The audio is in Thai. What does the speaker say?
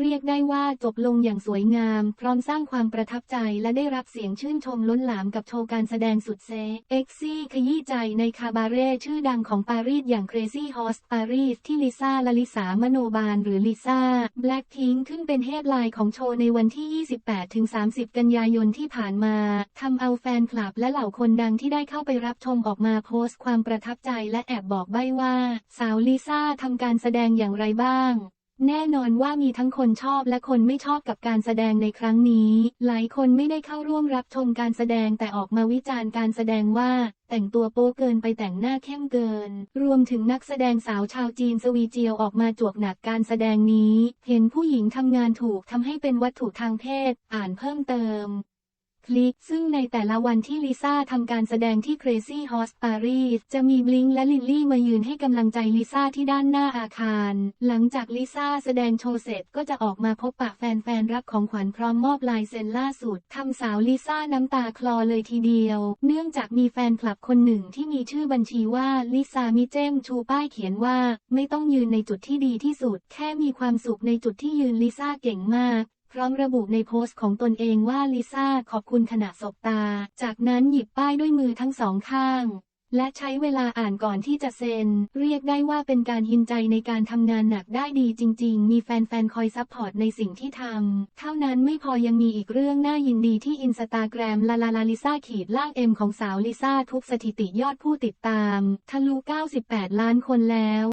เรียกได้ว่าจบลงอย่างสวยงาม พร้อมสร้างความประทับใจและได้รับเสียงชื่นชมล้นหลามกับโชว์การแสดงสุดเซ็กเอ็กซี่ขยี้ใจในคาบาเร่ชื่อดังของปารีสอย่าง Crazy Horse Paris ที่ลิซ่าลลิสามโนบาลหรือลิซ่า Blackpink ขึ้นเป็นเฮดไลน์ของโชว์ในวันที่ 28-30 กันยายนที่ผ่านมาทำเอาแฟนคลับและเหล่าคนดังที่ได้เข้าไปรับชมออกมาโพสต์ความประทับใจและแอบบอกใบ้ว่า สาวลิซ่าทำการแสดงอย่างไรบ้าง แน่นอนว่ามีทั้งคนชอบและคนไม่ชอบกับการแสดงในครั้งนี้ หลายคนไม่ได้เข้าร่วมรับชมการแสดงแต่ออกมาวิจารณ์การแสดงว่า แต่งตัวโป๊เกินไปแต่งหน้าเข้มเกิน รวมถึงนักแสดงสาวชาวจีนสวีเจียวออกมาจวกหนักการแสดงนี้ เห็นผู้หญิงทำงานถูกทำให้เป็นวัตถุทางเพศ อ่านเพิ่มเติม คลิก ซึ่งในแต่ละวันที่ลิซ่าทำการแสดงที่ Crazy Horse Paris จะมีบลิงและลิลลี่มายืนให้กำลังใจลิซ่าที่ด้านหน้าอาคาร หลังจากลิซ่าแสดงโชว์เสร็จก็จะออกมาพบปะแฟนๆรับของขวัญพร้อมมอบลายเซ็นล่าสุดทำสาวลิซ่าน้ำตาคลอเลยทีเดียว เนื่องจากมีแฟนคลับคนหนึ่งที่มีชื่อบัญชีว่าลิซ่ามิเจมชูป้ายเขียนว่า ไม่ต้องยืนในจุดที่ดีที่สุด แค่มีความสุขในจุดที่ยืนลิซ่าเก่งมาก พร้อมระบุในโพสต์ของตนเองว่าลิซ่าขอบคุณขณะสบตา จากนั้นหยิบป้ายด้วยมือทั้งสองข้าง และใช้เวลาอ่านก่อนที่จะเซ็น เรียกได้ว่าเป็นการยินใจในการทำงานหนักได้ดีจริง ๆ มีแฟน ๆ คอยซัพพอร์ตในสิ่งที่ทำ เท่านั้นไม่พอยังมีอีกเรื่องน่ายินดีที่อินสตาแกรมลาลาลาลิซ่าขีดล่างเอ็มของสาวลิซ่าทุกสถิติยอดผู้ติดตาม ทะลุ 98 ล้านคนแล้ว